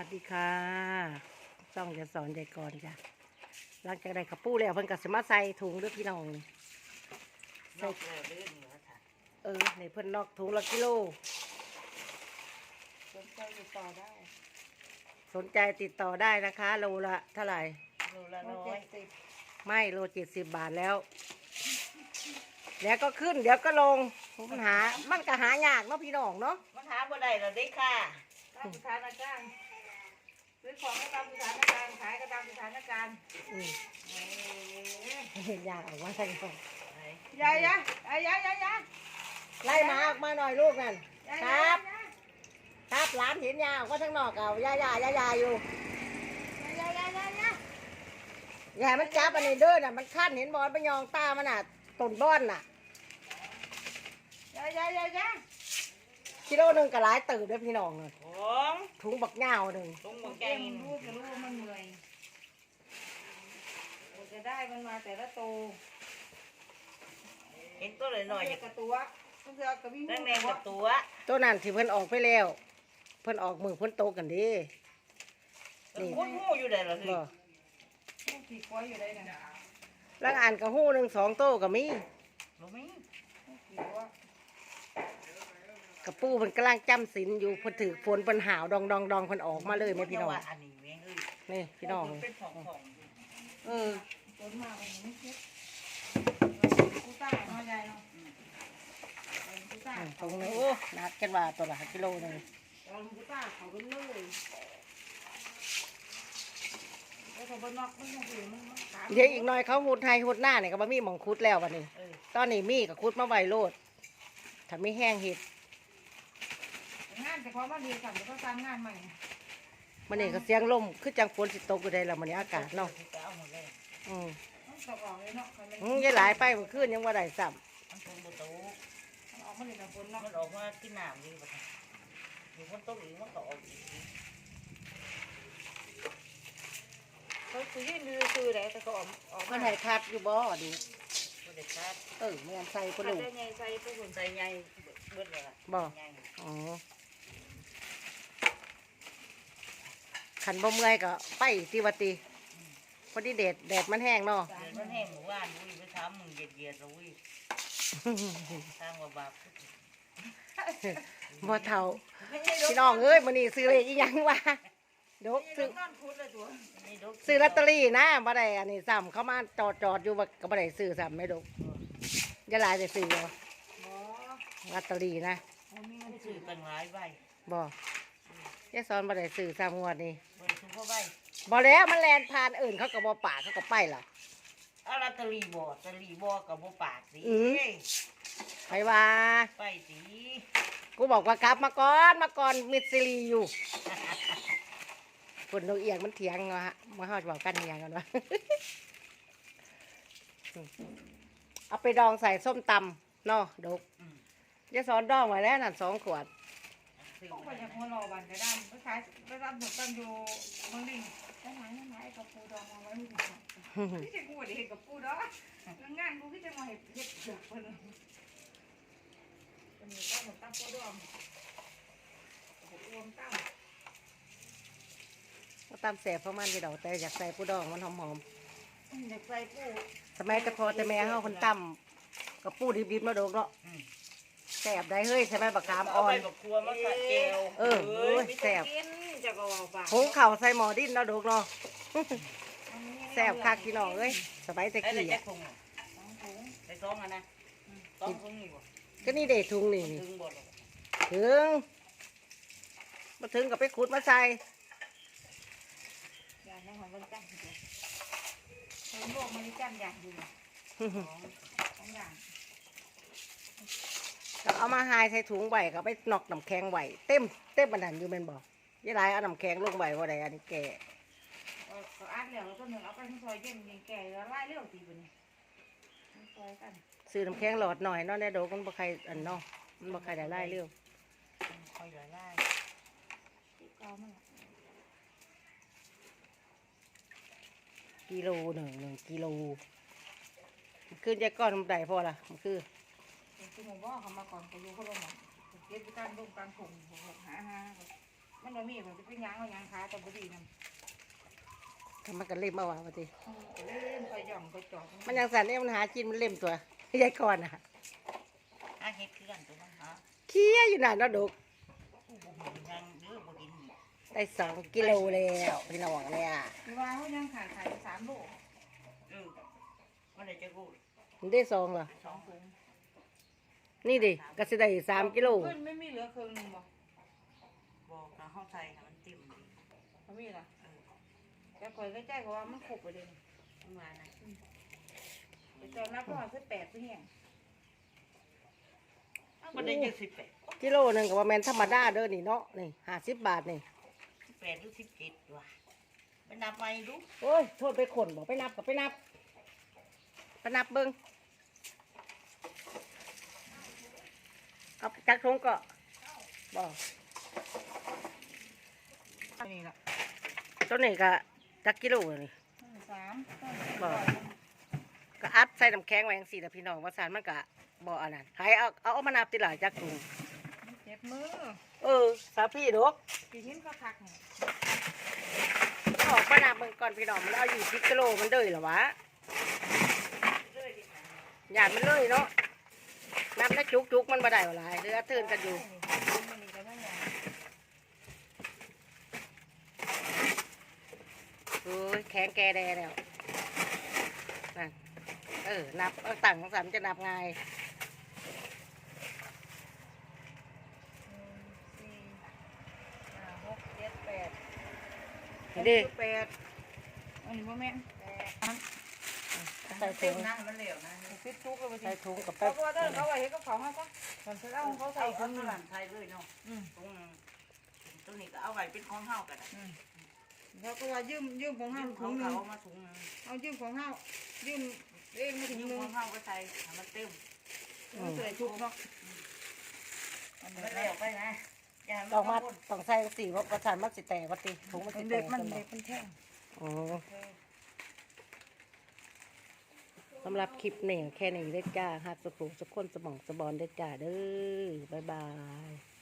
วัสดีค่ะซ่องจะสอนใจก่อนจ้ะหลังจากได้ขับปูแล้วเพิ่นก็สิมาใส่ถุงเด้วยพี่น้องนี่นอกแล้วเรื่องเนือค่ะเออในเพิ่นนอกถุงละกิโล สนใจอยู่ต่อได้สนใจติดต่อได้นะคะโลละเท่าไหร่ โลละร้อยไม่โลเจ็ดสิบบาทแล้วเดี๋ยวก็ขึ้น เดี๋ยวก็ลงมันหา มันก็หายากเนาะพี่น้องเนาะ มันหาบ่ได้หรอเด้ค่ะตามสถานการณ์ ซื้อของก็ตามสถานการณ์ขายก็ตามสถานการณ์อืมเอ้ยเห็นยากออกมาใส่ก่อนยายยะยายยะยายยะไล่หมาออกมาหน่อยลูกนั่นยายคยะรับ ครับหลานเห็นยาออกมาทางนอกเอายายายายาอยู่ยายยะยายยะอย่าให้มันจับอันนี้เด้อน่ะมันขั้นเห็นบอลไปยองตามันน่ะต้นบ้อนน่ะยายยะยายยะ กิโลหนึ่งก็หลายตื่นด้วยพี่น้องเลยของถุงบักเหงาหนึ่งตรงหมดแกงรู้จะรู้ว่ามันเหนื่อยกว่าจะได้มันมาแต่ละโตวเห็นตัวเลยหน่อยเรียกกระตัวมันจะกระวิ่งนั่งแนงกับตัวตัวนั้นที่เพิ่นออกไปแล้ว เพิ่นออกมือเพิ่นโตกันดีนี่คุ้นหูอยู่ได้หรอบ่ผีก้อยอยู่ได้นะแล้วอ่านกระหู้หนึ่งสองโตก็มีรู้ไหมผีว่า กระปูเพิ่นกำลังจำศีลอยู่เพิ่นถือฝนเพิ่นหาวดองดองดองเพิ่นออกมาเลยแม่พี่น้อง อันนี้แม่งเอ้ยนี่พี่น้อง เป็นของของเออต้นมาแบบนี้เช็ดกูต้าเนาะยายเนาะกูต้าตรงนี้โอ้นัดกันว่าตัวละกิโลหนึงตอนกูต้าเขาเป็นเลยแล้วเขาบนนอกมันยังอยู่มันมันขาเดี๋ยวอีกหน่อยเขาหุดไทยหุดหน้าเนี่ยก็บ่มีหมองคุดแล้ววันนี้ เออตอนนี้มีกับคุดมาไวโลดถ้าไม่แห้งเห็ด งานแต่พอมาเรียนสั่งแล้วก็สร้างงานใหม่มันนี่ก็เสียงลมคือจังฝนสิตกอยู่ได้แล้วมันนี้อากาศเนาะจะเอาหมดเลยอืมต้องตกออกเลยเนาะมันอืมยายหลายไปเมื่อคืนยังว่าได้ซ้มันคงบ่โตออกมาเลยนะฝนเนาะมันออกมากินน้ำดีป่ะอยู่คนโตอีกมันก็ออกอีกเขาซื้อยืนซื้อไหนแต่เขาออกออกำมามันให้คัดอยู่บ่ดีบ่ได้คาดเออแม่นใส่กระถ้าดูกได้ใหญ่ใส่ผู้คนใส่ใหญ่เบิดเลยล่ะบ่ ใหญ่อ๋อ ขันบ่เมื่อยก็ไปสิวาติพอดีแดดแดดมันแห้งเนาะเดือนมันแห้งหมู่บ้านอุ้ยไปถามมึงเหยียดๆแล้วอุ้ยทางว่าบาปบ่เท่าพี่น้องเอ้ยมื้อนี้ซื้อเลขอีหยังวะดกซื้อนั่นพูดเลยตัวนี่ดกซื้อลอตเตอรี่นะบ่ได้อันนี้ซ้ำเขามาจอดจอดอยู่บ่ก็บ่ได้ซื้อซ้ำไม่ดกอย่าหลายได้ซื้อบ่บ่ลอตเตอรี่นะมันมีเงินซื้อตั้งหลายใบบ่ ยายสอนบ่ได้ซื้อซ้ำงวดนี้บ่ได้ซื้อเพราะใบบ่แล้วมันแลนผ่านอื่นเขาก็บ่ปากเขาก็ไปล่ะ เอาลอตเตอรี่บ่ลอตเตอรี่บ่ก็บ่ปากสิอืมไปว่า ไปสิกูบอกว่ากลับมาก่อนมาก่อนมิดซิลีอยู่คนนกเอียงมันเถียงวะฮะมาเฮาจะบอกกันเถียงกันวะ เอาไปดองใส่ส้มตำเนาะดกอืมยายสอนดองไว้แล้วนั่นสองขวด ซื้อต้องไปมาจากหัวรอบันกระด้านไปขายไปรับผลตั้งอยู่เมืองลิงได้ไหมได้ไหมกับปูดองมาไว้ไม่ถูกพี่จะกูได้เห็นกับปูดองงานกูพี่จะมาเห็นเห็ดเดือดเพิ่นเป็นตั้งหมดตั้งปูดองผมรวมตั้งก็ตำแสบเพราะมันจะดอกแต่อยากใส่ปูดองมันหอมเด็กใส่ปูสมัยแต่พอแต่แม่เฮาคนตำกับปูดิบๆเนาะดกเนาะ แสบได้เฮ้ยใช่ไหมบักขามเอาอ่อไปนกับครัวมาใส่เจลเอออ้ยแซ่บกินจะก็ว่าปากหุงเข่าวใส่หมอดินเนาะดกเนาะแสบคักพี่น้องเอ้ยสมัยแต่ไอ้ได้กี้แจ็อะคถุงอะได้สองอันนะสองถุงนี่บ่ก็นี่เดทุงนี่นี่ถึงบ่ล่ะถึงมาถึงกับไปขุดมาใส่อย่างนั้นของมันจันทร์เห็นโลกมันจันทร์อย่างอยู่สองอย่าง แล้วเอามาหายใส่ถุงไว้ก็ไปนอกน้ำแข็งไว้เต็มเต็มบันดันอยู่แม่นบอกยายหลายเอาน้ำแข็งลงไว้ว่าใดอันนี้แก่ก็อัดแล้วแล้วก็หนึ่งเอาไปทั้งซอยเย็นยังแก่แล้วไล่เร็วตีไปนี่ซอยกันซื้อน้ำแข็งหลอดหน่อยเนาะในโดกมันบ่ใครอันเนาะมันบ่ใครได้ไล่เร็วคอยละลายตีเก่ามันกิโลหนึ่งหนึ่งกิโลมันขึ้นยายก้อนมันได้พอละมันคือ เป็นชั่วโมงว่าเขามาก่อนเขาอยู่เขาลงมาเก็บการลงการผงหกหาหามันบ่มีมันจะเป็นหยังเอาหยังขายแต่บ่ดีนำทำมันก็เล่มเอาว่ะว่าติอืมก็เล่นคอยหย่องคอยจอกมันยังสั่นเนี่ยมันหากินมันเล่มตัวยายก่อนน่ะอาเฮ็ดคือกันตัวมันฮะเคี้ยอยู่นานเนาะดกอู้บ่เห็นยังเด้อบ่กินได้สองกิโลแล้วพี่น้องเนี่ยหรือว่าเขายังขายขายสามโลเออมันได้จะกูมันได้สองเหรอสองถุง นี่ดิก็สิได้สามกิโลเพิ่นไม่มีเหลือครึ่งหนึงบ่บอกกับเฮาใส่ให้มันเต็มดีเขามีล่ะเออแต่คอยก็ใจเพราะว่ามันครบไปเลยนี่ประมาณนั้นแต่ตอนนับประมาณคือแปดคือแห้งมันได้เจ็ดสิบแปดกิโลหนึ่งก็ว่าแมนธรรมดาเด้อนี่เนาะนี่ห้าสิบบาทนี่สิบแปดหรือสิบเจ็ดว่ะไปนับไปดูโอ้ยโทษไปขนบอกไปนับก็ไปนับ ไปนับเบิ้ง เอาจักทงก็บอกอันนี้ล่ะตัวนี้ก็จักกิโลนี่สามบ่ก็อัดใส่น้ำแข็งไว้จังสี่ละพี่น้องว่าสารมันก็บ่อันนั้นใครเอาเอาเอามานับติหลายจักถุงเจ็บมือ เออ สาพี่ดอกปีหินก็คักนี่ออกมานับเบิ่งก่อนพี่น้องมันเอาอยู่สิบกิโลมันเด้อเหรอวะหยาดมันเลยเนาะ นับแล้วจุกจุกๆมันบ่ได้ว่าหลายเรือตื่นกันอยู่มันนี่ก็ไม่หยังโอ้ยแข็งแกแดแล้วนั่นเออ นับเอาต่างของสามจะนับง่ายสี่ห้าหกเจ็ดแปดเห็นดิแปดอันนี้บ่แม่นแปด ใส่ถุงนั่งมันเหลวนะปิดทุกเลยไปใส่ถุงกับไปเขาบอกว่าเขาไว้ให้กับเขามาซะตอนเช้าเขาใส่ใส่คนนหนึงลังไทยเลยเนาะตรงตรงนี้ก็เอาไว้เป็นของเฮากันเขาก็ว่ายืมยืมของเฮาขถุองหนึเขางมาถุงเอายืมของเฮายืมเองมาถุงยืมหนึงของเฮาก็ใส่ให้มันเต็มมันเสยทุกเนาะมันเหลวไปนะต้องมัมาต้องใส่สีว่าประสานมันสิแตกว่าติถุงมันสิแตกกมันเด็กมันแท่งอ๋อ สำหรับคลิปนี้แค่นี้ได้อจ้าหักสุขุสุขคนสมองสบอนได้อจ้าเด้อบ๊ายบาย